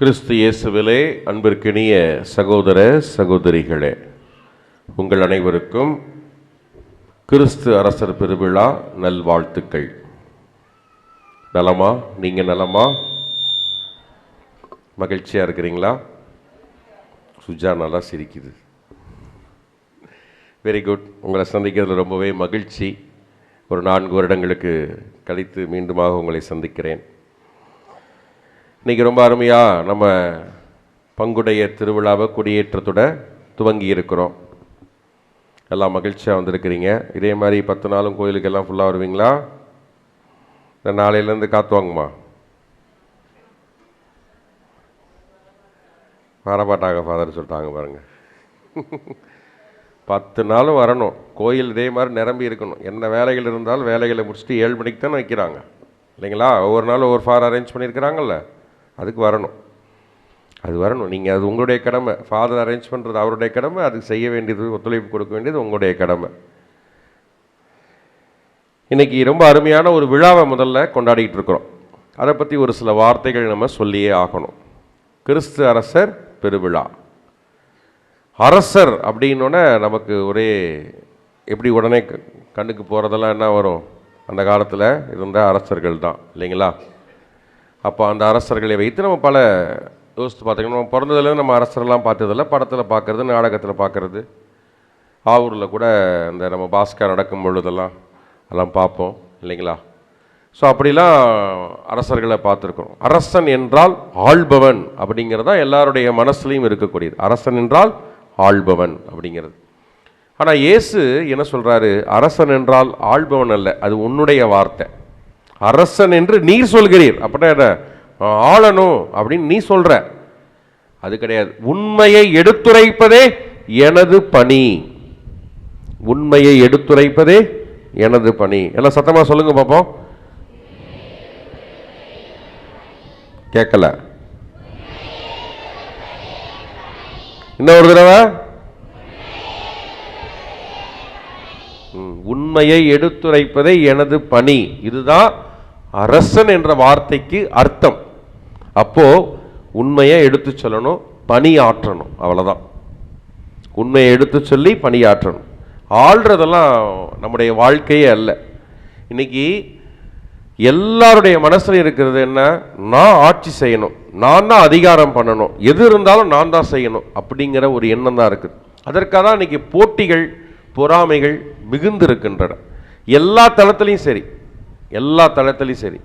கிறிஸ்து இயேசுவிலே அன்பிற்கினிய சகோதர சகோதரிகளே உங்கள் அனைவருக்கும் கிறிஸ்து அரசர் பெருவிழா நல்வாழ்த்துக்கள். நலமா? நீங்கள் நலமா? மகிழ்ச்சியாக இருக்கிறீங்களா? சுஜா நல்லா சிரிக்குது. வெரி குட் உங்களை சந்திக்கிறதுல ரொம்பவே மகிழ்ச்சி. ஒரு நான்கு வருடங்களுக்கு கழித்து மீண்டுமாக உங்களை சந்திக்கிறேன். இன்னைக்கு ரொம்ப அருமையாக நம்ம பங்குடைய திருவிழாவை கொடியேற்றத்தோட துவங்கி இருக்கிறோம். எல்லாம் மகிழ்ச்சியாக வந்திருக்கிறீங்க. இதே மாதிரி பத்து நாளும் கோயிலுக்கு எல்லாம் ஃபுல்லாக வருவீங்களா? இல்லை நாளையிலேருந்து காத்து வாங்குமா? வரமாட்டாங்க ஃபாதர் சொல்லிட்டாங்க பாருங்கள் பத்து நாளும் வரணும். கோயில் இதே மாதிரி நிரம்பி இருக்கணும். என்ன வேலைகள் இருந்தாலும் வேலைகளை முடிச்சுட்டு ஏழு மணிக்கு தானே வைக்கிறாங்க. இல்லைங்களா? ஒவ்வொரு நாளும் ஒவ்வொரு ஃபார் அரேஞ்ச் பண்ணியிருக்கிறாங்கல்ல. அதுக்கு வரணும். அது வரணும். நீங்கள் அது உங்களுடைய கடமை. ஃபாதர் அரேஞ்ச் பண்ணுறது அவருடைய கடமை. அதுக்கு செய்ய வேண்டியது ஒத்துழைப்பு கொடுக்க வேண்டியது உங்களுடைய கடமை. இன்னைக்கு ரொம்ப அருமையான ஒரு விழாவை முதல்ல கொண்டாடிக்கிட்டு இருக்கிறோம். அதை பற்றி ஒரு சில வார்த்தைகள் நம்ம சொல்லியே ஆகணும். கிறிஸ்து அரசர் பெருவிழா. அரசர் அப்படின்னோடனே நமக்கு ஒரே எப்படி உடனே க- கண்ணுக்கு போகிறதெல்லாம் என்ன வரும்? அந்த காலத்தில் இருந்த அரசர்கள் தான் இல்லைங்களா? அப்போ அந்த அரசர்களை வைத்து நம்ம பல யோசித்து பார்த்தீங்கன்னா நம்ம பிறந்ததுலேருந்து நம்ம அரசரெல்லாம் பார்த்ததில்ல. படத்தில் பார்க்குறது நாடகத்தில் பார்க்குறது. ஆவூரில் கூட இந்த நம்ம பாஸ்கர் நடக்கும் பொழுதெல்லாம் அதெல்லாம் பார்ப்போம் இல்லைங்களா? ஸோ அப்படிலாம் அரசர்களை பார்த்துருக்குறோம். அரசன் என்றால் ஆள்பவன் அப்படிங்கிறது தான் எல்லாருடைய மனசுலையும் இருக்கக்கூடியது. அரசன் என்றால் ஆள்பவன் அப்படிங்கிறது. ஆனால் இயேசு என்ன சொல்கிறாரு அரசன் என்றால் ஆள்பவன் அல்ல. அது உன்னுடைய வார்த்தை. அரசன் என்று நீர் சொல்கிறீர். அப்படின்னா என்ன? ஆளணும் அப்படின்னு நீ சொல்ற. அது கிடையாது. உண்மையை எடுத்துரைப்பதே எனது பணி. உண்மையை எடுத்துரைப்பதே எனது பணி. எல்லாம் சத்தமா சொல்லுங்க பாப்போம். கேட்கல இன்னொரு தடவை. உண்மையை எடுத்துரைப்பதே எனது பணி. இதுதான் அரசன் என்ற வார்த்தைக்கு அர்த்தம். அப்போது உண்மையை எடுத்து சொல்லணும் பணி ஆற்றணும் உண்மையை எடுத்து சொல்லி பணியாற்றணும். ஆள்றதெல்லாம் நம்முடைய வாழ்க்கையே அல்ல. இன்னைக்கு எல்லாருடைய மனசில் இருக்கிறது என்ன? நான் ஆட்சி செய்யணும். நான் தான் அதிகாரம் பண்ணணும். எது இருந்தாலும் நான் தான் செய்யணும் அப்படிங்கிற ஒரு எண்ணம் தான் இருக்குது. அதற்காக தான் இன்றைக்கி போட்டிகள் பொறாமைகள் மிகுந்து இருக்கின்றன எல்லா தளத்துலேயும் சரி. எல்லா தளத்திலையும் சரி.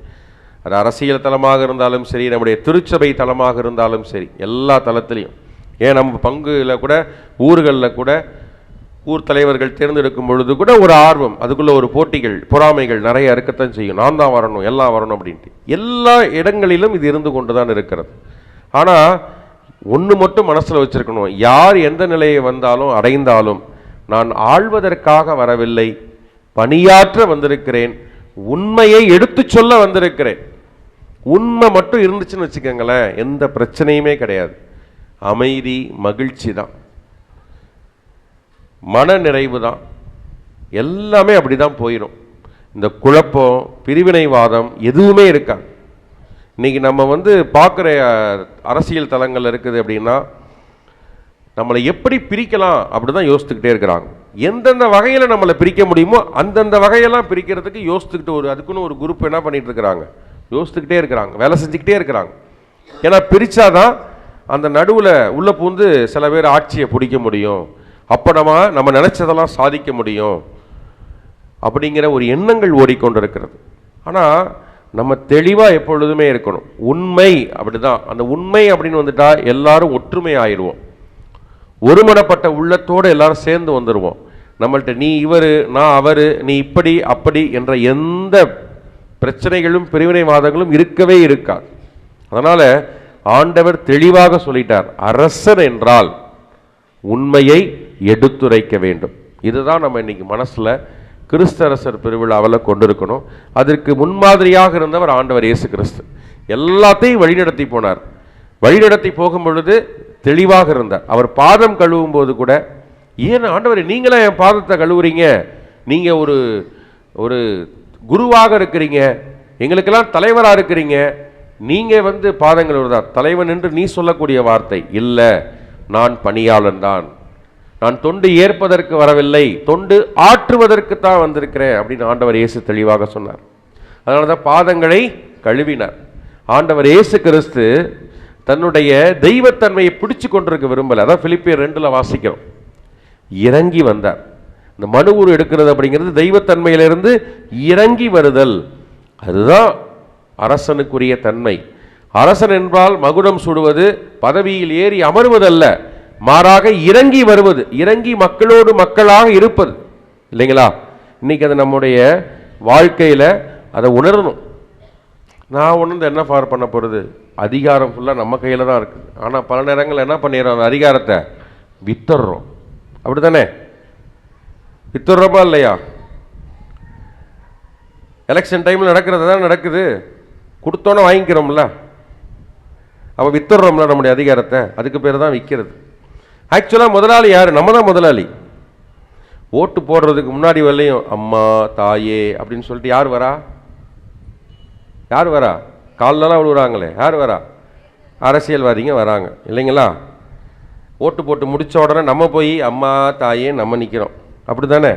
அது அரசியல் தளமாக இருந்தாலும் சரி நம்முடைய திருச்சபை தளமாக இருந்தாலும் சரி எல்லா தளத்திலையும். ஏன் நம்ம பங்குல கூட ஊர்களில் கூட ஊர் தலைவர்கள் தேர்ந்தெடுக்கும் பொழுது கூட ஒரு ஆர்வம் அதுக்குள்ள ஒரு போட்டிகள் பொறாமைகள் நிறைய இருக்கத்தான் செய்யும். நான் தான் வரணும் எல்லாம் வரணும் அப்படின்ட்டு. எல்லா இடங்களிலும் இது இருந்து கொண்டு தான் இருக்கிறது. ஆனால் ஒன்று மட்டும் மனசில் வச்சுருக்கணும். யார் எந்த நிலையை வந்தாலும் அடைந்தாலும் நான் ஆள்வதற்காக வரவில்லை பணியாற்ற வந்திருக்கிறேன் உண்மையை எடுத்து சொல்ல வந்திருக்கிறேன். உண்மை மட்டும் இருந்துச்சுன்னு வச்சுக்கோங்களேன் எந்த பிரச்சனையுமே கிடையாது. அமைதி மகிழ்ச்சி தான். மன நிறைவு தான். எல்லாமே அப்படி தான் போயிடும் இந்த குழப்பம் பிரிவினைவாதம் எதுவுமே இருக்காது. இன்னைக்கு நம்ம வந்து பார்க்குற அரசியல் தளங்கள் இருக்குது அப்படின்னா நம்மளை எப்படி பிரிக்கலாம் அப்படி தான் யோசித்துக்கிட்டே இருக்கிறாங்க. எந்தெந்த வகையில் நம்மளை பிரிக்க முடியுமோ அந்தந்த வகையெல்லாம் பிரிக்கிறதுக்கு யோசித்துக்கிட்டு ஒரு அதுக்குன்னு ஒரு குரூப் என்ன பண்ணிட்டு இருக்கிறாங்க? யோசித்துக்கிட்டே இருக்கிறாங்க. வேலை செஞ்சுக்கிட்டே இருக்கிறாங்க. ஏன்னா பிரித்தாதான் அந்த நடுவில் உள்ள பூந்து சில பேர் ஆட்சியை பிடிக்க முடியும். அப்போ நம்ம நம்ம நினச்சதெல்லாம் சாதிக்க முடியும். அப்படிங்கிற ஒரு எண்ணங்கள் ஓடிக்கொண்டிருக்கிறது. ஆனால் நம்ம தெளிவாக எப்பொழுதுமே இருக்கணும். உண்மை அப்படிதான். அந்த உண்மை அப்படின்னு வந்துட்டால் எல்லாரும் ஒற்றுமை ஆயிடுவோம் ஒருமனப்பட்ட உள்ளத்தோடு எல்லாரும் சேர்ந்து வந்துடுவோம் நம்மள்ட்ட நீ இவர் நான் அவர் நீ இப்படி அப்படி என்ற எந்த பிரச்சனைகளும் பிரிவினைவாதங்களும் இருக்கவே இருக்காது. அதனால் ஆண்டவர் தெளிவாக சொல்லிட்டார் அரசர் என்றால் உண்மையை எடுத்துரைக்க வேண்டும். இதுதான் நம்ம இன்னைக்கு மனசில் கிறிஸ்தரசர் பெருவிழாவில் கொண்டிருக்கணும். அதற்கு முன்மாதிரியாக இருந்தவர் ஆண்டவர் இயேசு கிறிஸ்து. எல்லாத்தையும் வழிநடத்தி போனார். வழிநடத்தி போகும் பொழுது தெளிவாக இருந்தார். அவர் பாதம் கழுவும் போது கூட ஏன் ஆண்டவர் நீங்களாம் என் பாதத்தை கழுவுறீங்க? நீங்கள் ஒரு ஒரு குருவாக இருக்கிறீங்க. எங்களுக்கெல்லாம் தலைவராக இருக்கிறீங்க. நீங்கள் வந்து பாதங்கள் வருதா தலைவன் என்று நீ சொல்லக்கூடிய வார்த்தை இல்லை. நான் பணியாளன் தான். நான் தொண்டு ஏற்பதற்கு வரவில்லை. தொண்டு ஆற்றுவதற்கு தான் வந்திருக்கிறேன். அப்படின்னு ஆண்டவர் இயேசு தெளிவாக சொன்னார். அதனால தான் பாதங்களை கழுவினார். ஆண்டவர் இயேசு கிறிஸ்து தன்னுடைய தெய்வத்தன்மையை பிடிச்சு கொண்டிருக்க விரும்பலை. அதான் பிலிப்பியர் ரெண்டில் வாசிக்கிறோம். இறங்கி வந்தார். இந்த மனு உரு எடுக்கிறது அப்படிங்கிறது தெய்வத்தன்மையிலிருந்து இறங்கி வருதல். அதுதான் அரசனுக்குரிய தன்மை. அரசன் என்றால் மகுடம் சுடுவது பதவியில் ஏறி அமர்வதல்ல. மாறாக இறங்கி வருவது இறங்கி மக்களோடு மக்களாக இருப்பது. இல்லைங்களா? இன்னைக்கு அது நம்முடைய வாழ்க்கையில் அதை உணரணும். நான் உணர்ந்து என்ன ஃபார் பண்ண போகிறது அதிகாரம் ஃபுல்லாக நம்ம கையில் தான் இருக்குது. ஆனால் பல நேரங்களில் என்ன பண்ணிடுறோம்? அந்த அதிகாரத்தை வித்துடுறோம். அப்படி தானே வித்துடுறோமா இல்லையா? எலெக்ஷன் டைமில் நடக்கிறது தான் நடக்குது. கொடுத்தோன்னே வாங்கிக்கிறோம்ல. அப்போ வித்துடுறோம்ல நம்முடைய அதிகாரத்தை. அதுக்கு பேர் தான் விற்கிறது ஆக்சுவலாக முதலாளி யார்? நம்ம தான் முதலாளி. ஓட்டு போடுறதுக்கு முன்னாடி வரலையும் அம்மா தாயே அப்படின்னு சொல்லிட்டு யார் வரா? யார் வரா? காலெலாம் விழுவுறாங்களே. யார் வரா? அரசியல்வாதிங்க வராங்க. இல்லைங்களா? ஓட்டு போட்டு முடித்த உடனே நம்ம போய் அம்மா தாயே நம்ம நிற்கிறோம் அப்படி தானே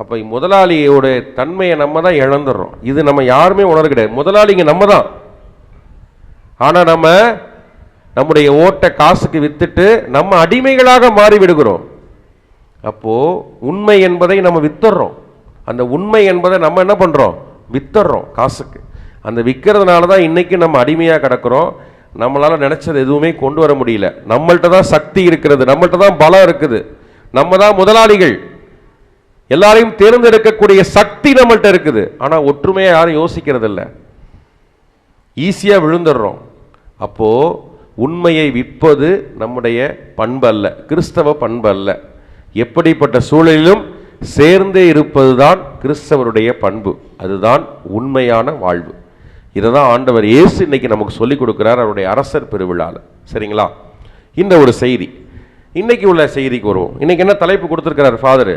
அப்போ முதலாளியோட தன்மையை நம்ம தான் இழந்துடுறோம். இது நம்ம யாருமே உணர கிடையாது. முதலாளிங்க நம்ம தான். ஆனால் நம்ம நம்முடைய ஓட்டை காசுக்கு விற்றுட்டு நம்ம அடிமைகளாக மாறி விடுகிறோம். அப்போது உண்மை என்பதை நம்ம வித்துடுறோம். அந்த உண்மை என்பதை நம்ம என்ன பண்ணுறோம் வித்துடுறோம் காசுக்கு. அந்த விற்கிறதுனால தான் இன்னைக்கு நம்ம அடிமையாக கிடக்கிறோம். நம்மளால் நினச்சது எதுவுமே கொண்டு வர முடியல. நம்மள்கிட்ட தான் சக்தி இருக்கிறது. நம்மள்கிட்ட தான் பலம் இருக்குது. நம்ம தான் முதலாளிகள். எல்லாரையும் தேர்ந்தெடுக்கக்கூடிய சக்தி நம்மள்கிட்ட இருக்குது. ஆனால் ஒற்றுமையாக யாரும் யோசிக்கிறது இல்லை ஈஸியாக விழுந்துடுறோம். அப்போது உண்மையை விற்பது நம்முடைய பண்பு அல்ல கிறிஸ்தவ பண்பு அல்ல எப்படிப்பட்ட சூழலிலும் சேர்ந்தே இருப்பதுதான் கிறிஸ்தவருடைய பண்பு. அதுதான் உண்மையான வாழ்வு. இதை தான் ஆண்டவர் இயேசு இன்னைக்கு நமக்கு சொல்லிக் கொடுக்குறார் அவருடைய அரசர் பெருவிழாவில் சரிங்களா? இந்த ஒரு செய்தி. இன்னைக்கு உள்ள செய்திக்கு வருவோம். இன்னைக்கு என்ன தலைப்பு கொடுத்துருக்கிறார் ஃபாதர்?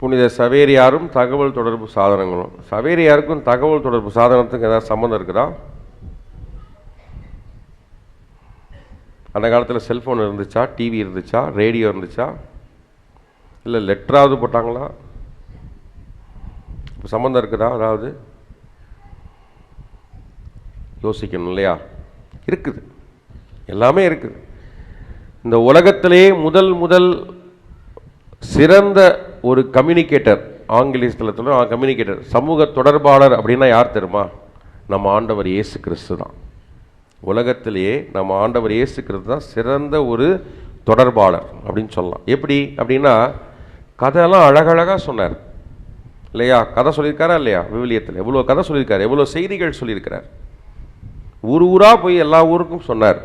புனித சவேரியாரும் தகவல் தொடர்பு சாதனங்களும். சவேரியாருக்கும் தகவல் தொடர்பு சாதனத்துக்கும் ஏதாவது சம்மந்தம் இருக்குதா? அந்த காலத்தில் செல்ஃபோன் இருந்துச்சா? டிவி இருந்துச்சா? ரேடியோ இருந்துச்சா? இல்லை லெட்டராவது போட்டாங்களா? சம்மந்தம் இருக்குதா? அதாவது யோசிக்கணும் இல்லையா? இருக்குது. எல்லாமே இருக்குது. இந்த உலகத்திலே முதல் முதல் சிறந்த ஒரு கம்யூனிகேட்டர் ஆங்கிலத்தில் கம்யூனிகேட்டர் சமூக தொடர்பாளர் அப்படின்னா யார் தெரியுமா? நம்ம ஆண்டவர் இயேசு கிறிஸ்து தான். உலகத்திலேயே நம்ம ஆண்டவர் இயேசு கிறிஸ்து தான் சிறந்த ஒரு தொடர்பாளர் அப்படின்னு சொல்லலாம். எப்படி? அப்படின்னா கதையெல்லாம் அழகழகாக சொன்னார். இல்லையா? கதை சொல்லியிருக்காரா இல்லையா? விவிலியத்தில். எவ்வளோ கதை சொல்லியிருக்காரு? எவ்வளோ செய்திகள் சொல்லியிருக்கிறார்? ஊர் ஊராக போய் எல்லா ஊருக்கும் சொன்னார்.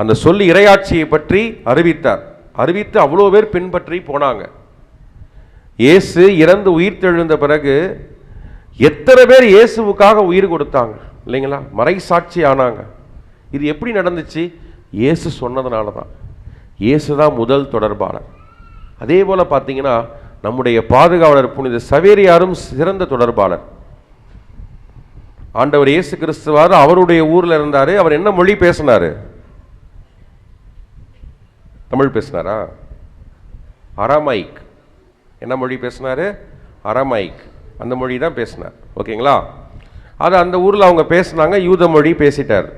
அந்த சொல்லி இறையாட்சியை பற்றி அறிவித்தார். அறிவித்து அவ்வளோ பேர் பின்பற்றி போனாங்க. இயேசு இறந்து உயிர் தெழுந்த பிறகு எத்தனை பேர் இயேசுவுக்காக உயிர் கொடுத்தாங்க? இல்லைங்களா? மறைசாட்சி ஆனாங்க. இது எப்படி நடந்துச்சு? இயேசு சொன்னதுனால தான். இயேசு தான் முதல் தொடர்பாளர். அதே போல் பார்த்தீங்கன்னா நம்முடைய பாதுகாவலர் புனித சவேரியாரும் சிறந்த தொடர்பாளர். ஆண்டவர் இயேசு கிறிஸ்துவார் அவருடைய ஊரில் இருந்தார் அவர் என்ன மொழி பேசினார்? தமிழ் பேசினாரா? அரமைக். என்ன மொழி பேசினாரு? அரமைக். அந்த மொழி தான் பேசினார். ஓகேங்களா? அது அந்த ஊரில் அவங்க பேசுனாங்க யூத மொழி பேசிட்டார்.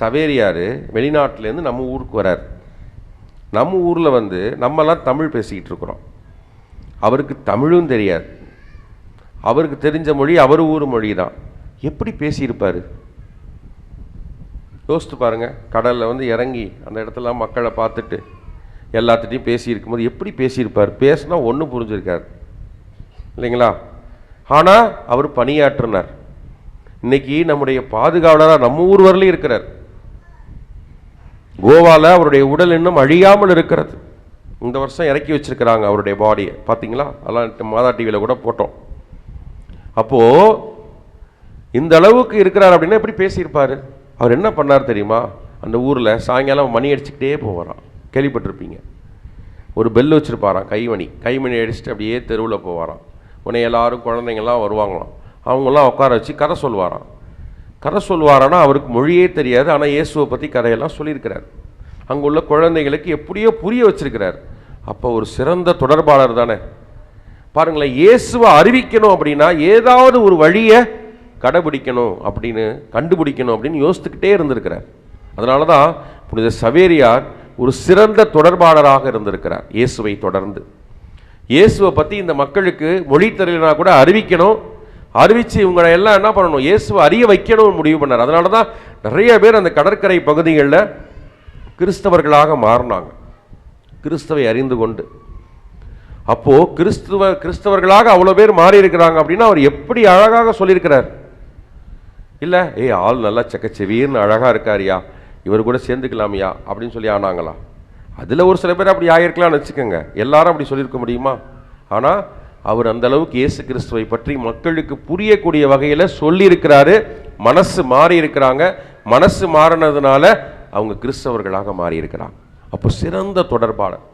சவேரியார் வெளிநாட்டிலேருந்து நம்ம ஊருக்கு வரார். நம்ம ஊரில் வந்து நம்மலாம் தமிழ் பேசிக்கிட்டு இருக்கிறோம். அவருக்கு தமிழும் தெரியாது. அவருக்கு தெரிஞ்ச மொழி அவர் ஊர் மொழி தான் எப்படி பேசியிருப்பார்? யோசித்து பாருங்க கடலில் வந்து இறங்கி அந்த இடத்துல மக்களை பார்த்துட்டு எல்லாத்துட்டையும் பேசியிருக்கும்போது எப்படி பேசியிருப்பார்? பேசினா ஒன்றும் புரிஞ்சிருக்கார் இல்லைங்களா? ஆனால் அவர் பணியாற்றினார். இன்னைக்கு நம்முடைய பாதுகாவலராக நம்ம ஊர் வரலையும் இருக்கிறார். கோவால அவருடைய உடல் இன்னும் அழியாமல் இருக்கிறது. இந்த வருஷம் இறக்கி வச்சிருக்கிறாங்க அவருடைய பாடியை பார்த்தீங்களா அதெல்லாம் மாதா டிவியில் கூட போட்டோம். அப்போது இந்த அளவுக்கு இருக்கிறார் அப்படின்னா எப்படி பேசியிருப்பார்? அவர் என்ன பண்ணார் தெரியுமா? அந்த ஊரில் சாயங்காலம் மணி அடிச்சுக்கிட்டே போவாராம். கேள்விப்பட்டிருப்பீங்க. ஒரு பெல் வச்சுருப்பாராம் கைமணி. கைமணி அடிச்சுட்டு அப்படியே தெருவில் போவாராம். உடனே எல்லாரும் குழந்தைங்கள்லாம் வருவாங்களாம். அவங்களாம் உட்கார வச்சு கதை சொல்லுவாராம். கதை சொல்லுவாரான்னா அவருக்கு மொழியே தெரியாது ஆனால் இயேசுவை பற்றி கதையெல்லாம் சொல்லியிருக்கிறார். அங்குள்ள குழந்தைகளுக்கு எப்படியோ புரிய வச்சிருக்கிறார். அப்போ ஒரு சிறந்த தொடர்பாளர் தானே. பாருங்களேன் இயேசுவை அறிவிக்கணும் அப்படின்னா ஏதாவது ஒரு வழியை கடைபிடிக்கணும் அப்படின்னு கண்டுபிடிக்கணும் அப்படின்னு யோசித்துக்கிட்டே இருந்திருக்கிறார். அதனால தான் புனித சவேரியார் ஒரு சிறந்த தொடர்பாளராக இருந்திருக்கிறார் இயேசுவை தொடர்ந்து. இயேசுவை பற்றி இந்த மக்களுக்கு மொழி தெரியலனா கூட அறிவிக்கணும். அறிவித்து இவங்களை எல்லாம் என்ன பண்ணணும்? இயேசுவை அறிய வைக்கணும்னு முடிவு பண்ணார். அதனால தான் நிறைய பேர் அந்த கடற்கரை பகுதிகளில் கிறிஸ்தவர்களாக மாறினாங்க. கிறிஸ்தவை அறிந்து கொண்டு. அப்போது கிறிஸ்துவ கிறிஸ்தவர்களாக அவ்வளோ பேர் மாறி இருக்கிறாங்க அப்படின்னா அவர் எப்படி அழகாக சொல்லியிருக்கிறார்? இல்லை ஏய் ஆள் நல்லா செக்கச்செவீர்னு அழகாக இருக்காருயா இவர் கூட சேர்ந்துக்கலாமியா அப்படின்னு சொல்லி ஆனாங்களா? அதில் ஒரு சில பேர் அப்படி ஆகிருக்கலாம்னு வச்சுக்கோங்க. எல்லாரும் அப்படி சொல்லியிருக்க முடியுமா? ஆனால் அவர் அந்த அளவுக்கு இயேசு கிறிஸ்துவை பற்றி மக்களுக்கு புரியக்கூடிய வகையில் சொல்லியிருக்கிறாரு. மனசு மாறி இருக்கிறாங்க மனசு மாறினதுனால அவங்க கிறிஸ்தவர்களாக மாறியிருக்கிறாங்க. அப்போ சிறந்த தொடர்பாளர்.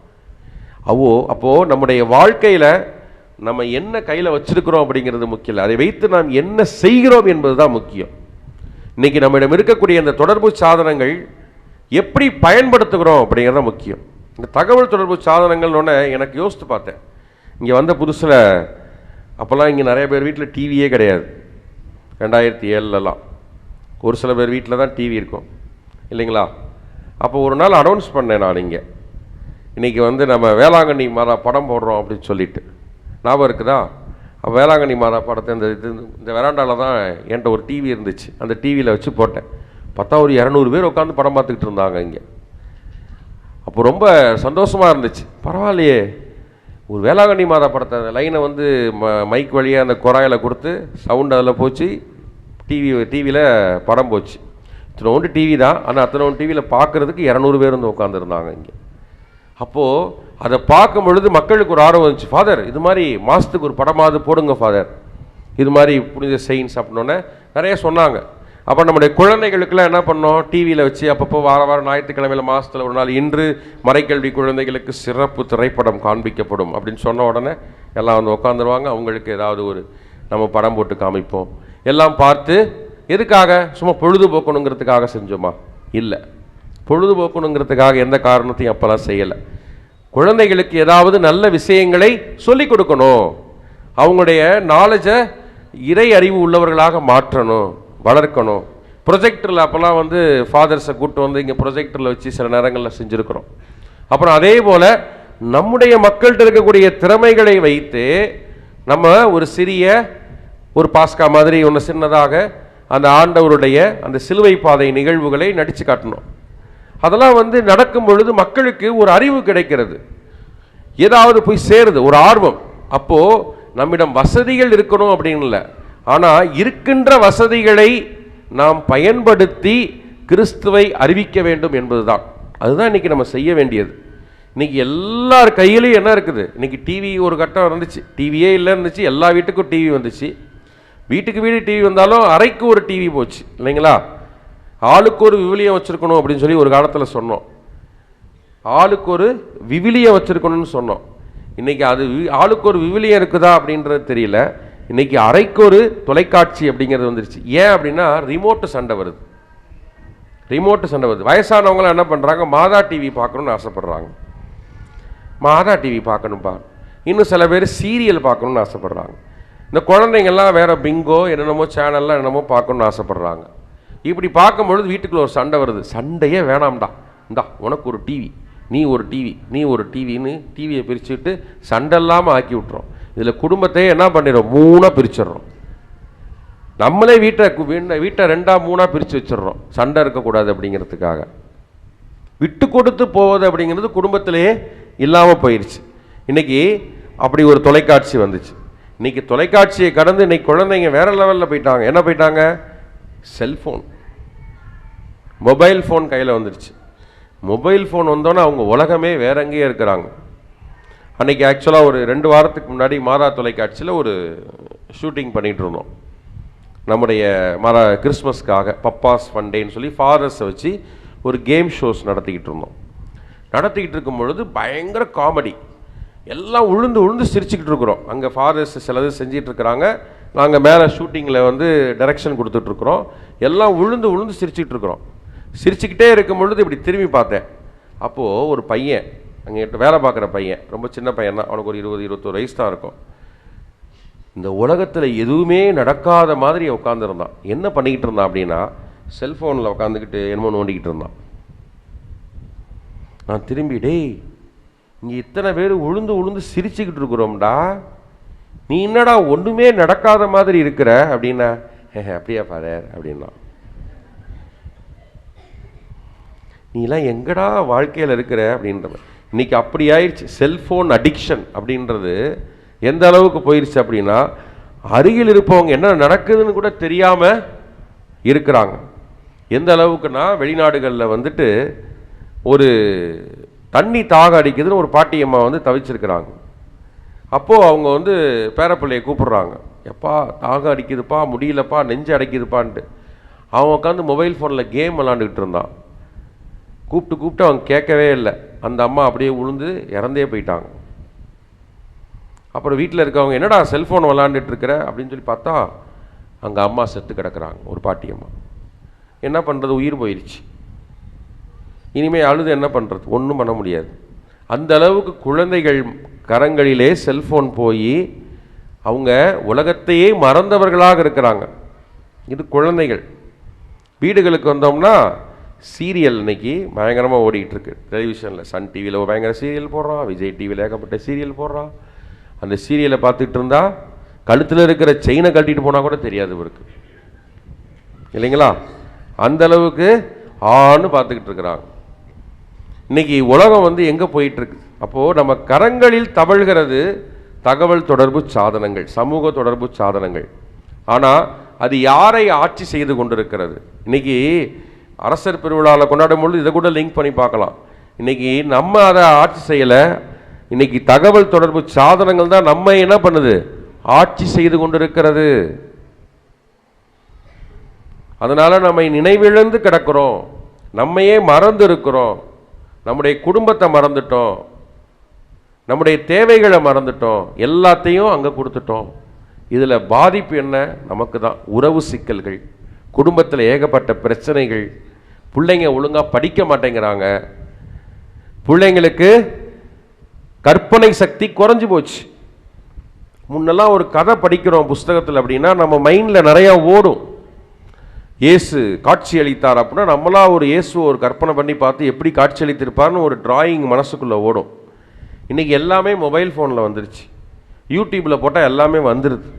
அவோ அப்போது நம்முடைய வாழ்க்கையில் நம்ம என்ன கையில் வச்சிருக்கிறோம் அப்படிங்கிறது முக்கியம் இல்லை. அதை வைத்து நாம் என்ன செய்கிறோம் என்பது தான் முக்கியம். இன்றைக்கி நம்மிடம் இருக்கக்கூடிய இந்த தொடர்பு சாதனங்கள் எப்படி பயன்படுத்துகிறோம் அப்படிங்கிறது தான் முக்கியம். இந்த தகவல் தொடர்பு சாதனங்கள்னு எனக்கு யோசித்து பார்த்தேன். இங்கே வந்த புதுசில் அப்போல்லாம் இங்கே நிறைய பேர் வீட்டில் டிவியே கிடையாது. ரெண்டாயிரத்தி ஏழுலலாம். ஒரு சில பேர் வீட்டில் தான் டிவி இருக்கும். இல்லைங்களா? அப்போ ஒரு நாள் அனௌன்ஸ் பண்ணேன் நான் இங்கே. இன்றைக்கி வந்து நம்ம வேளாங்கண்ணி மாதா படம் போடுறோம் அப்படின்னு சொல்லிட்டு. ஞாபகம் இருக்குதா? அப்போ வேளாங்கண்ணி மாதா படத்தை இந்த இது இந்த வெராண்டாவில் தான் என்கிட்ட ஒரு டிவி இருந்துச்சு. அந்த டிவியில் வச்சு போட்டேன். பார்த்தா ஒரு இரநூறு பேர் உட்காந்து படம் பார்த்துக்கிட்டு இருந்தாங்க இங்கே. அப்போ ரொம்ப சந்தோஷமாக இருந்துச்சு. பரவாயில்லையே. ஒரு வேளாங்கண்ணி மாதா படத்தை அந்த லைனை வந்து ம மைக் வழியாக அந்த குராயில் கொடுத்து சவுண்ட் அதில் போச்சு. டிவி டிவியில் படம் போச்சு. இத்தனோண்டு டிவி தான். ஆனால் அத்தனோண்டு டிவியில் பார்க்குறதுக்கு இரநூறு பேர் வந்து உட்காந்துருந்தாங்க இங்கே. அப்போது அதை பார்க்கும் பொழுது மக்களுக்கு ஒரு ஆர்வம் வந்துச்சு. ஃபாதர் இது மாதிரி மாதத்துக்கு ஒரு படமாவது போடுங்க ஃபாதர் இது மாதிரி புனித செயின்ஸ் அப்படின்னோடனே நிறைய சொன்னாங்க. அப்போ நம்முடைய குழந்தைகளுக்கெல்லாம் என்ன பண்ணோம்? டிவியில் வச்சு அப்பப்போ வார வாரம் ஞாயிற்றுக்கிழமையில் மாதத்தில் ஒரு நாள் இன்று மறைக்கல்வி குழந்தைகளுக்கு சிறப்பு திரைப்படம் காண்பிக்கப்படும் அப்படின்னு சொன்ன உடனே எல்லாம் வந்து உட்காந்துருவாங்க அவங்களுக்கு ஏதாவது ஒரு நம்ம படம் போட்டு காமிப்போம். எல்லாம் பார்த்து எதுக்காக? சும்மா பொழுதுபோக்கணுங்கிறதுக்காக செஞ்சோமா? இல்லை. பொழுதுபோக்கணுங்கிறதுக்காக எந்த காரணத்தையும் அப்போல்லாம் செய்யலை. குழந்தைகளுக்கு ஏதாவது நல்ல விஷயங்களை சொல்லிக் கொடுக்கணும். அவங்களுடைய நாலேஜை இறை அறிவு உள்ளவர்களாக மாற்றணும் வளர்க்கணும். ப்ரொஜெக்டரில் அப்போல்லாம் வந்து ஃபாதர்ஸை கூப்பிட்டு வந்து இங்கே ப்ரொஜெக்டரில் வச்சு சில நேரங்களில் செஞ்சுருக்கிறோம். அப்புறம் அதே போல் நம்முடைய மக்கள்கிட்ட இருக்கக்கூடிய திறமைகளை வைத்து நம்ம ஒரு சிறிய ஒரு பாஸ்கா மாதிரி ஒன்று சின்னதாக அந்த ஆண்டவருடைய அந்த சிலுவை பாதை நிகழ்வுகளை நடித்து காட்டணும். அதெல்லாம் வந்து நடக்கும் பொழுது மக்களுக்கு ஒரு அறிவு கிடைக்கிறது. ஏதாவது போய் சேருது ஒரு ஆர்வம். அப்போது நம்மிடம் வசதிகள் இருக்கணும் அப்படின்னு இல்லை. ஆனால் இருக்கின்ற வசதிகளை நாம் பயன்படுத்தி கிறிஸ்துவை அறிவிக்க வேண்டும் என்பதுதான். அதுதான் இன்றைக்கி நம்ம செய்ய வேண்டியது. இன்னைக்கு எல்லார் கையிலையும் என்ன இருக்குது? இன்றைக்கி டிவி ஒரு கட்டம் இருந்துச்சு. டிவியே இல்லை இருந்துச்சு. எல்லா வீட்டுக்கும் டிவி வந்துச்சு. வீட்டுக்கு வீடு டிவி வந்தாலும் அறைக்கு ஒரு டிவி போச்சு இல்லைங்களா? ஆளுக்கு ஒரு விவிலியம் வச்சுருக்கணும் அப்படின்னு சொல்லி ஒரு காலத்தில் சொன்னோம். ஆளுக்கு ஒரு விவிலியம் வச்சுருக்கணும்னு சொன்னோம். இன்றைக்கி அது வி- ஆளுக்கு ஒரு விவிலியம் இருக்குதா அப்படின்றது தெரியல. இன்றைக்கி அறைக்கு ஒரு தொலைக்காட்சி அப்படிங்கிறது வந்துருச்சு. ஏன் அப்படின்னா ரிமோட்டு சண்டை வருது. ரிமோட்டு சண்டை வருது. வயசானவங்களாம் என்ன பண்ணுறாங்க மாதா டிவி பார்க்கணுன்னு ஆசைப்பட்றாங்க. மாதா டிவி பார்க்கணும்ப்பா இன்னும் சில பேர் சீரியல் பார்க்கணுன்னு ஆசைப்பட்றாங்க. இந்த குழந்தைங்கள்லாம் வேறு பிங்கோ என்னென்னமோ சேனல்லாம் என்னமோ பார்க்கணும்னு ஆசைப்பட்றாங்க. இப்படி பார்க்கும்பொழுது வீட்டுக்குள்ள ஒரு சண்டை வருது. சண்டையே வேணாம்டா. இந்தா உனக்கு ஒரு டிவி நீ ஒரு டிவி நீ ஒரு டிவின்னு டிவியை பிரிச்சுட்டு சண்டை இல்லாமல் ஆக்கி விட்டுறோம். இதில் குடும்பத்தையே என்ன பண்ணிடுறோம் மூணாக பிரிச்சிடுறோம். நம்மளே வீட்டை வீட்டை ரெண்டாக மூணாக பிரித்து வச்சிடுறோம். சண்டை இருக்கக்கூடாது அப்படிங்கிறதுக்காக. விட்டு கொடுத்து போவது அப்படிங்கிறது குடும்பத்திலேயே இல்லாமல் போயிடுச்சு இன்றைக்கி அப்படி ஒரு தொலைக்காட்சி வந்துச்சு. இன்னைக்கு தொலைக்காட்சியை கடந்து இன்னைக்கு குழந்தைங்க வேற லெவலில் போயிட்டாங்க. என்ன போயிட்டாங்க? செல்ஃபோன் மொபைல் ஃபோன் கையில் வந்துருச்சு. மொபைல் ஃபோன் வந்தோன்னே அவங்க உலகமே வேற எங்கேயே இருக்கிறாங்க. அன்றைக்கி ஆக்சுவலாக ஒரு ரெண்டு வாரத்துக்கு முன்னாடி மாதா தொலைக்காட்சியில் ஒரு ஷூட்டிங் பண்ணிகிட்டு இருந்தோம். நம்முடைய மர கிறிஸ்மஸ்க்காக பப்பாஸ் ஃபண்டேன்னு சொல்லி ஃபாதர்ஸை வச்சு ஒரு கேம் ஷோஸ் நடத்திக்கிட்டு இருந்தோம். நடத்திக்கிட்டு இருக்கும் பொழுது பயங்கர காமெடி எல்லாம் உழுந்து உழுந்து சிரிச்சுக்கிட்டு இருக்கிறோம். அங்கே ஃபாரஸ்ட் சிலது செஞ்சிட்டு இருக்கிறாங்க. நாங்கள் மேலே ஷூட்டிங்கில் வந்து டைரக்ஷன் கொடுத்துட்ருக்குறோம் எல்லாம் உழுந்து உழுந்து சிரிச்சுக்கிட்டு இருக்கிறோம். சிரிச்சுக்கிட்டே இருக்கும் பொழுது இப்படி திரும்பி பார்த்தேன். அப்போது ஒரு பையன் அங்கே வேலை பார்க்குற பையன் ரொம்ப சின்ன பையன் தான் அவனுக்கு ஒரு இருபது இருபத்தோரு வயசு தான் இருக்கும். இந்த உலகத்தில் எதுவுமே நடக்காத மாதிரி உட்காந்துருந்தான் என்ன பண்ணிக்கிட்டு இருந்தான் அப்படின்னா செல்ஃபோனில் உட்காந்துக்கிட்டு என்னமோ நோண்டிக்கிட்டு இருந்தான். நான் திரும்பி டேய் இங்கே இத்தனை பேர் உளுந்து உளுந்து சிரிச்சுக்கிட்டு இருக்கிறோம்டா. நீ என்னடா ஒன்றுமே நடக்காத மாதிரி இருக்கிற? அப்படின்னா அப்படியா ஃபாதர் அப்படின்னா. நீலாம் எங்கடா வாழ்க்கையில் இருக்கிற? அப்படின்ற இன்னைக்கு அப்படி ஆயிடுச்சு. செல்ஃபோன் அடிக்ஷன் அப்படின்றது எந்த அளவுக்கு போயிடுச்சு அப்படின்னா அருகில் இருப்பவங்க என்ன நடக்குதுன்னு கூட தெரியாமல் இருக்கிறாங்க. எந்த அளவுக்குன்னா வெளிநாடுகளில் வந்துட்டு ஒரு தண்ணி தாக அடிக்குதுன்னு ஒரு பாட்டியம்மா வந்து தவிச்சிருக்கிறாங்க. அப்போது அவங்க வந்து பேரப்பிள்ளையை கூப்பிட்றாங்க. எப்பா தாகம் அடிக்குதுப்பா முடியலப்பா நெஞ்சு அடைக்குதுப்பான்ட்டு. அவன் உட்காந்து மொபைல் ஃபோனில் கேம் விளாண்டுக்கிட்டு இருந்தான். கூப்பிட்டு கூப்பிட்டு அவங்க கேட்கவே இல்லை. அந்த அம்மா அப்படியே உளுந்து இறந்தே போயிட்டாங்க. அப்புறம் வீட்டில் இருக்கவங்க என்னடா செல்ஃபோன் விளாண்டுட்டு இருக்கிற? அப்படின்னு சொல்லி பார்த்தா அங்கே அம்மா செத்து கிடக்குறாங்க ஒரு பாட்டியம்மா என்ன பண்ணுறது உயிர் போயிடுச்சு இனிமேல் அழுது என்ன பண்ணுறது ஒன்றும் பண்ண முடியாது. அந்த அளவுக்கு குழந்தைகள் கரங்களிலே செல்ஃபோன் போய் அவங்க உலகத்தையே மறந்தவர்களாக இருக்கிறாங்க. இது குழந்தைகள். வீடுகளுக்கு வந்தோம்னா சீரியல் இன்னைக்கு பயங்கரமாக ஓடிட்டு டெலிவிஷனில் சன் டிவியில் பயங்கர சீரியல் போடுறான் விஜய் டிவியில் ஏகப்பட்ட சீரியல் போடுறான் அந்த சீரியலை பார்த்துட்டு இருந்தா கழுத்தில் இருக்கிற செயினை கட்டிட்டு போனால் கூட தெரியாது இவருக்கு. இல்லைங்களா? அந்த அளவுக்கு ஆன்னு பார்த்துக்கிட்டு இருக்கிறாங்க. இன்னைக்கு உலகம் வந்து எங்கே போயிட்டுருக்கு? அப்போது நம்ம கரங்களில் தவழ்கிறது தகவல் தொடர்பு சாதனங்கள் சமூக தொடர்பு சாதனங்கள். ஆனால் அது யாரை ஆட்சி செய்து கொண்டிருக்கிறது? இன்னைக்கு அரசர் பெருவிழாவில் கொண்டாடும் பொழுது இதை கூட லிங்க் பண்ணி பார்க்கலாம். இன்னைக்கு நம்ம அதை ஆட்சி செய்யலை. இன்னைக்கு தகவல் தொடர்பு சாதனங்கள் தான் நம்ம என்ன பண்ணுது? ஆட்சி செய்து கொண்டிருக்கிறது. அதனால் நம்மை நினைவிழந்து கிடக்கிறோம். நம்மையே மறந்து இருக்கிறோம். நம்முடைய குடும்பத்தை மறந்துட்டோம். நம்முடைய தேவைகளை மறந்துட்டோம். எல்லாத்தையும் அங்கே கொடுத்துட்டோம். இதில் பாதிப்பு என்ன? நமக்கு தான். உறவு சிக்கல்கள் குடும்பத்தில் ஏகப்பட்ட பிரச்சனைகள் பிள்ளைங்க ஒழுங்காக படிக்க மாட்டேங்கிறாங்க. பிள்ளைங்களுக்கு கற்பனை சக்தி குறைஞ்சு போச்சு. முன்னெல்லாம் ஒரு கதை படிக்கிறோம் புஸ்தகத்தில் அப்படின்னா நம்ம மைண்டில் நிறையா ஓடும். இயேசு காட்சி அளித்தார் அப்படின்னா நம்மளா ஒரு இயேசு ஒரு கற்பனை பண்ணி பார்த்து எப்படி காட்சி அளித்திருப்பார்னு ஒரு டிராயிங் மனசுக்குள்ளே ஓடும். இன்றைக்கி எல்லாமே மொபைல் ஃபோனில் வந்துருச்சு. யூடியூப்பில் போட்டால் எல்லாமே வந்துடுது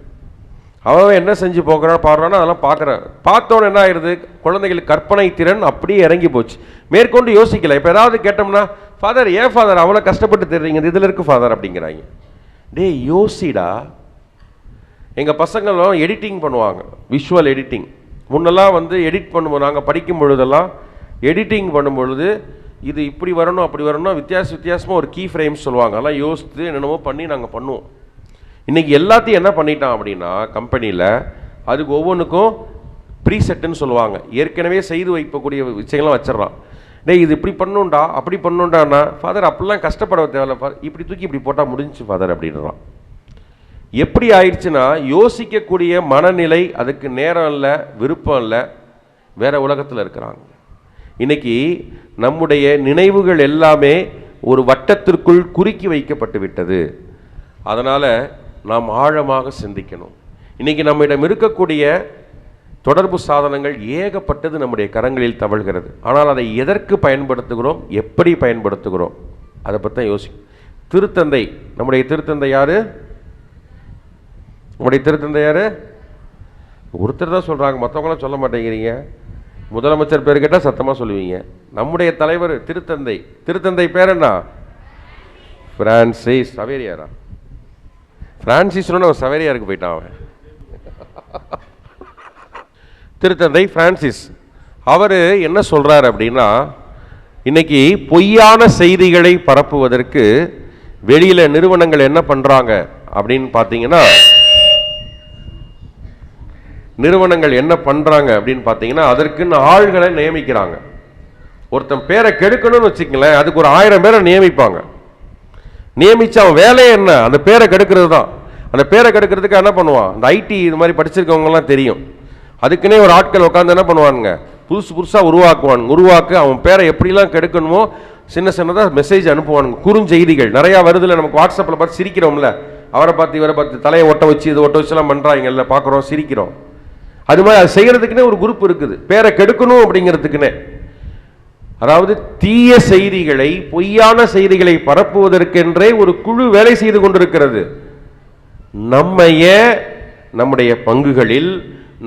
அவன் என்ன செஞ்சு போகிறான் பாடுறானோ அதெல்லாம் பார்க்குறான். பார்த்தோன்னே என்ன ஆயிடுது? குழந்தைகளுக்கு கற்பனை திறன் அப்படியே இறங்கி போச்சு. மேற்கொண்டு யோசிக்கல. இப்போ ஏதாவது கேட்டோம்னா ஃபாதர் ஏன் ஃபாதர் அவ்வளோ கஷ்டப்பட்டு தெரியுங்க இதில் இருக்குது ஃபாதர் அப்படிங்கிறாங்க. டேய் யோசிடா. எங்கள் பசங்களும் எடிட்டிங் பண்ணுவாங்க. விஷுவல் எடிட்டிங் முன்னெல்லாம் வந்து எடிட் பண்ணும்போது நாங்கள் படிக்கும் பொழுதெல்லாம் எடிட்டிங் பண்ணும்பொழுது இது இப்படி வரணும் அப்படி வரணும் வித்தியாச வித்தியாசமாக ஒரு கீ ஃப்ரேம்ஸ் சொல்லுவாங்க. அதெல்லாம் யோசித்து என்னென்னமோ பண்ணி நாங்கள் பண்ணுவோம். இன்றைக்கி எல்லாத்தையும் என்ன பண்ணிட்டான் அப்படின்னா கம்பெனியில் அதுக்கு ஒவ்வொன்றுக்கும் ப்ரீசெட்டுன்னு சொல்லுவாங்க. ஏற்கனவே செய்து வைக்கக்கூடிய விஷயங்கள்லாம் வச்சிடறான். டேய் இது இப்படி பண்ணுண்டா அப்படி பண்ணுண்டான்னா ஃபாதர் அப்படிலாம் கஷ்டப்பட தேவையில்ல இப்படி தூக்கி இப்படி போட்டால் முடிஞ்சுச்சு ஃபாதர் அப்படின்றான். எப்படி ஆயிடுச்சுன்னா யோசிக்கக்கூடிய மனநிலை அதுக்கு நேரம் இல்லை விருப்பம் இல்லை வேற உலகத்தில் இருக்கிறாங்க. இன்னைக்கு நம்முடைய நினைவுகள் எல்லாமே ஒரு வட்டத்திற்குள் குறுக்கி வைக்கப்பட்டு விட்டது. அதனால் நாம் ஆழமாக சிந்திக்கணும். இன்றைக்கி நம்மிடம் இருக்கக்கூடிய தொடர்பு சாதனங்கள் ஏகப்பட்டது நம்முடைய கரங்களில் தவழ்கிறது. ஆனால் அதை எதற்கு பயன்படுத்துகிறோம்? எப்படி பயன்படுத்துகிறோம்? அதை பற்றி யோசி திருத்தந்தை நம்முடைய திருத்தந்தை யார்? உங்களுடைய திருத்தந்தையார்? ஒருத்தர் தான் சொல்கிறாங்க மற்றவங்களாம் சொல்ல மாட்டேங்கிறீங்க. முதலமைச்சர் பேர் கேட்டால் சத்தமாக சொல்லுவீங்க. நம்முடைய தலைவர் திருத்தந்தை. திருத்தந்தை பேர் என்ன? ஃப்ரான்சிஸ் சவேரியாரா? ஃப்ரான்சிஸ்னு அவன் சவேரியாருக்கு போயிட்டான் அவன். திருத்தந்தை ஃப்ரான்சிஸ் அவர் என்ன சொல்கிறார் அப்படின்னா இன்னைக்கு பொய்யான செய்திகளை பரப்புவதற்கு வெளியில் நிறுவனங்கள் என்ன பண்ணுறாங்க அப்படின்னு பார்த்தீங்கன்னா நிறுவனங்கள் என்ன பண்ணுறாங்க அப்படின்னு பார்த்தீங்கன்னா அதற்குன்னு ஆள்களை நியமிக்கிறாங்க. ஒருத்தன் பேரை கெடுக்கணும்னு வச்சுக்கங்களேன் அதுக்கு ஒரு ஆயிரம் பேரை நியமிப்பாங்க. நியமித்து அவன் வேலையே என்ன? அந்த பேரை கெடுக்கிறது தான். அந்த பேரை கெடுக்கிறதுக்கு என்ன பண்ணுவான்? அந்த ஐடி இது மாதிரி படிச்சிருக்கவங்கலாம் தெரியும். அதுக்குன்னே ஒரு ஆட்கள் உட்காந்து என்ன பண்ணுவானுங்க? புதுசு புதுசாக உருவாக்குவானுங்க. உருவாக்கு அவன் பேரை எப்படிலாம் கெடுக்கணுமோ சின்ன சின்னதாக மெசேஜ் அனுப்புவானுங்க. குறுஞ்செய்திகள். நிறையா வருதுல நமக்கு வாட்ஸ்அப்பில் பார்த்து சிரிக்கிறோம்ல. அவரை பார்த்து இவரை பார்த்து தலையை ஒட்ட வச்சு இது ஒட்ட வச்சுலாம் பண்ணுறாங்கல்ல பார்க்குறோம் சிரிக்கிறோம். அது மாதிரி அது செய்கிறதுக்குன்னே ஒரு குரூப் இருக்குது. பேரை கெடுக்கணும் அப்படிங்கிறதுக்குன்னே. அதாவது தீய செய்திகளை பொய்யான செய்திகளை பரப்புவதற்கென்றே ஒரு குழு வேலை செய்து கொண்டிருக்கிறது. நம்மைய நம்முடைய பங்குகளில்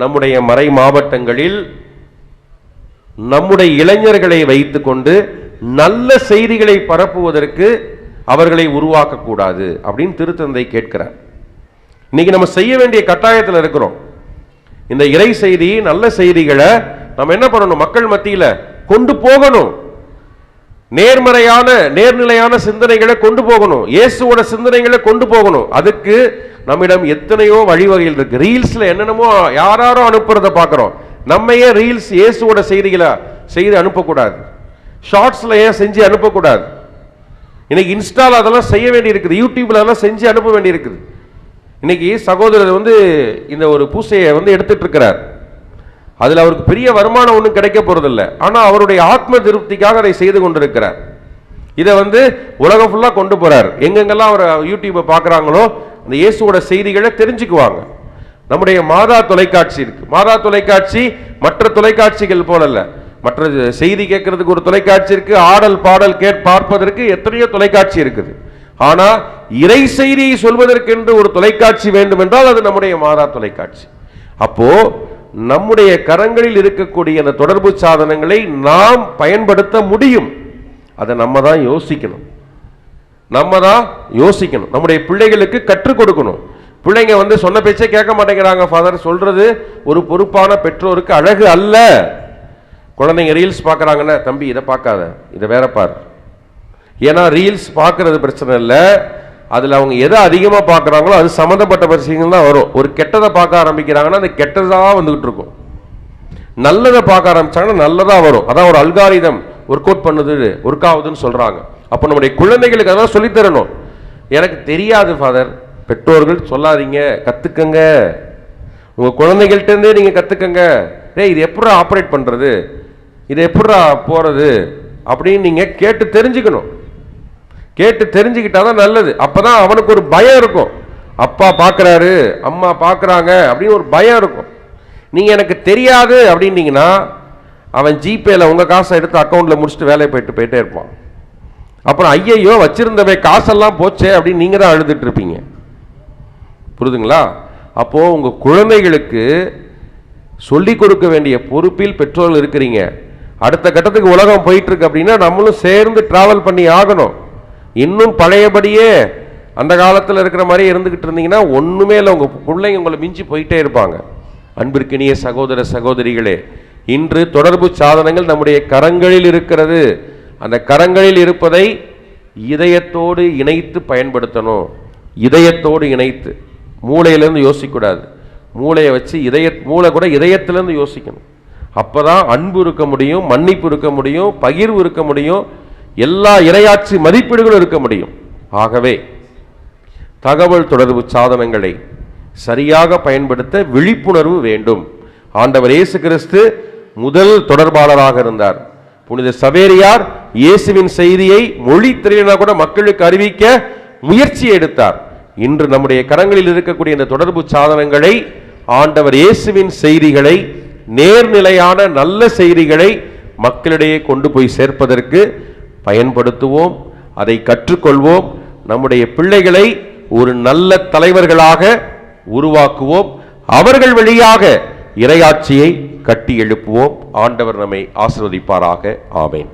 நம்முடைய மறை மாவட்டங்களில் நம்முடைய இளைஞர்களை வைத்துக்கொண்டு நல்ல செய்திகளை பரப்புவதற்கு அவர்களை உருவாக்கக்கூடாது அப்படின்னு திருத்தந்தை கேட்கிறார். இன்னைக்கு நம்ம செய்ய வேண்டிய கட்டாயத்தில் இருக்கிறோம். இந்த இறை செய்தி நல்ல செய்திகளை நம்ம என்ன பண்ணணும்? மக்கள் மத்தியில் கொண்டு போகணும். நேர்மறையான நேர்நிலையான சிந்தனைகளை கொண்டு போகணும். இயேசுவோட சிந்தனைகளை கொண்டு போகணும். அதுக்கு நம்மிடம் எத்தனையோ வழிவகைகள் இருக்கு. ரீல்ஸ்ல என்னென்னமோ யாராரோ அனுப்புறத பார்க்குறோம். நம்ம ஏன் ரீல்ஸ் இயேசுவோட செய்திகளை செய்து அனுப்பக்கூடாது. ஷார்ட்ஸ்ல ஏன் செஞ்சு அனுப்பக்கூடாது? இன்னைக்கு இன்ஸ்டால் அதெல்லாம் செய்ய வேண்டியிருக்குது. யூடியூப்ல அதெல்லாம் செஞ்சு அனுப்ப வேண்டியிருக்குது. இன்னைக்கு சகோதரர் வந்து இந்த ஒரு பூசையை வந்து எடுத்துட்டு இருக்கிறார் அதில் அவருக்கு பெரிய வருமானம் ஒன்றும் கிடைக்க போகிறதில்ல ஆனால் அவருடைய ஆத்ம திருப்திக்காக அதை செய்து கொண்டிருக்கிறார். இதை வந்து உலகம் ஃபுல்லாக கொண்டு போகிறார் எங்கெங்கெல்லாம் அவர் யூடியூப்பை பார்க்குறாங்களோ அந்த இயேசுவோட செய்திகளை தெரிஞ்சுக்குவாங்க. நம்முடைய மாதா தொலைக்காட்சி இருக்கு. மாதா தொலைக்காட்சி மற்ற தொலைக்காட்சிகள் போலல்ல மற்ற செய்தி கேட்கறதுக்கு ஒரு தொலைக்காட்சி இருக்கு. ஆடல் பாடல் கேட் பார்ப்பதற்கு எத்தனையோ தொலைக்காட்சி இருக்குது. ஆனா இறை செய்தியை சொல்வதற்கென்று ஒரு தொலைக்காட்சி வேண்டும் என்றால் அது நம்முடைய மாதா தொலைக்காட்சி. அப்போ நம்முடைய கரங்களில் இருக்கக்கூடிய அந்த தொடர்பு சாதனங்களை நாம் பயன்படுத்த முடியும். அதை நம்ம தான் யோசிக்கணும். நம்ம தான் யோசிக்கணும். நம்முடைய பிள்ளைகளுக்கு கற்றுக் கொடுக்கணும். பிள்ளைங்க வந்து சொன்ன பேச்சே கேட்க மாட்டேங்கிறாங்க ஃபாதர் சொல்றது ஒரு பொறுப்பான பெற்றோருக்கு அழகு அல்ல. குழந்தைங்க ரீல்ஸ் பார்க்குறாங்கன்னா தம்பி இதை பார்க்காத. இதை வேற பாரு. ஏன்னா ரீல்ஸ் பார்க்கறது பிரச்சனை இல்லை. அதில் அவங்க எதை அதிகமாக பார்க்குறாங்களோ அது சம்மந்தப்பட்ட விஷயங்கள் தான் வரும். ஒரு கெட்டதை பார்க்க ஆரம்பிக்கிறாங்கன்னா அந்த கெட்டதாக வந்துகிட்டு இருக்கும். நல்லதை பார்க்க ஆரம்பிச்சாங்கன்னா நல்லதாக வரும். அதான் ஒரு அல்காரிதம் ஒர்க் அவுட் பண்ணுது ஒர்க் ஆகுதுன்னு சொல்கிறாங்க அப்போ நம்முடைய குழந்தைகளுக்கு அதான் சொல்லித் தரணும் எனக்கு தெரியாது ஃபாதர் பெற்றோர்கள் சொல்லாதீங்க கற்றுக்கங்க உங்கள் குழந்தைகள்கிட்டருந்தே நீங்கள் கற்றுக்கங்க ஏய் இது எப்படா ஆப்ரேட் பண்ணுறது இது எப்படா போகிறது அப்படின்னு நீங்கள் கேட்டு தெரிஞ்சுக்கணும். கேட்டு தெரிஞ்சுக்கிட்டா தான் நல்லது. அப்பதான் அவனுக்கு ஒரு பயம் இருக்கும். அப்பா பார்க்குறாரு அம்மா பார்க்குறாங்க அப்படின்னு ஒரு பயம் இருக்கும். நீங்கள் எனக்கு தெரியாது அப்படின்னீங்கன்னா அவன் ஜிபேல உங்கள் காசை எடுத்து அக்கௌண்ட்டில் முடிச்சுட்டு வேலையை போயிட்டு போயிட்டே இருப்பான். அப்புறம் ஐயையோ வச்சிருந்தவை காசெல்லாம் போச்சே அப்படின்னு நீங்கள் தான் அழுதுட்டு இருப்பீங்க. புரியுதுங்களா அப்போது உங்கள் குழந்தைகளுக்கு சொல்லிக் கொடுக்க வேண்டிய பொறுப்பில் பெற்றோர்கள் இருக்கிறீங்க. அடுத்த கட்டத்துக்கு உலகம் போயிட்டுருக்கு அப்படின்னா நம்மளும் சேர்ந்து ட்ராவல் பண்ணி ஆகணும். இன்னும் பழையபடியே அந்த காலத்தில் இருக்கிற மாதிரி இருந்துக்கிட்டு இருந்தீங்கன்னா ஒன்றுமே இல்லை. உங்கள் பிள்ளைங்க உங்களை மிஞ்சி போயிட்டே இருப்பாங்க. அன்பிற்கினிய சகோதர சகோதரிகளே இன்று தொடர்பு சாதனங்கள் நம்முடைய கரங்களில் இருக்கிறது. அந்த கரங்களில் இருப்பதை இதயத்தோடு இணைத்து பயன்படுத்தணும். இதயத்தோடு இணைத்து. மூளையிலேருந்து யோசிக்கக்கூடாது. மூளையை வச்சு இதய மூளை கூட இதயத்திலேருந்து யோசிக்கணும். அப்போ தான் அன்பு இருக்க முடியும் மன்னிப்பு இருக்க முடியும் பகிர்வு இருக்க முடியும் எல்லா இரையாட்சி மதிப்பீடுகளும் இருக்க முடியும். ஆகவே தகவல் தொடர்பு சாதனங்களை சரியாக பயன்படுத்த விழிப்புணர்வு வேண்டும். ஆண்டவர் இயேசு கிறிஸ்து முதல் தொடர்பாளராக இருந்தார். புனித சவேரியார் இயேசுவின் செய்தியை மொழி தெரியலனா கூட மக்களுக்கு அறிவிக்க முயற்சி எடுத்தார். இன்று நம்முடைய கரங்களில் இருக்கக்கூடிய இந்த தொடர்பு சாதனங்களை ஆண்டவர் இயேசுவின் செய்திகளை நேர்நிலையான நல்ல செய்திகளை மக்களிடையே கொண்டு போய் சேர்ப்பதற்கு பயன்படுத்துவோம் அதை கற்றுக்கொள்வோம் நம்முடைய பிள்ளைகளை ஒரு நல்ல தலைவர்களாக உருவாக்குவோம் அவர்கள் வழியாக இரையாட்சியை கட்டி எழுப்புவோம். ஆண்டவர் நம்மை ஆசிர்வதிப்பாராக. ஆமேன்.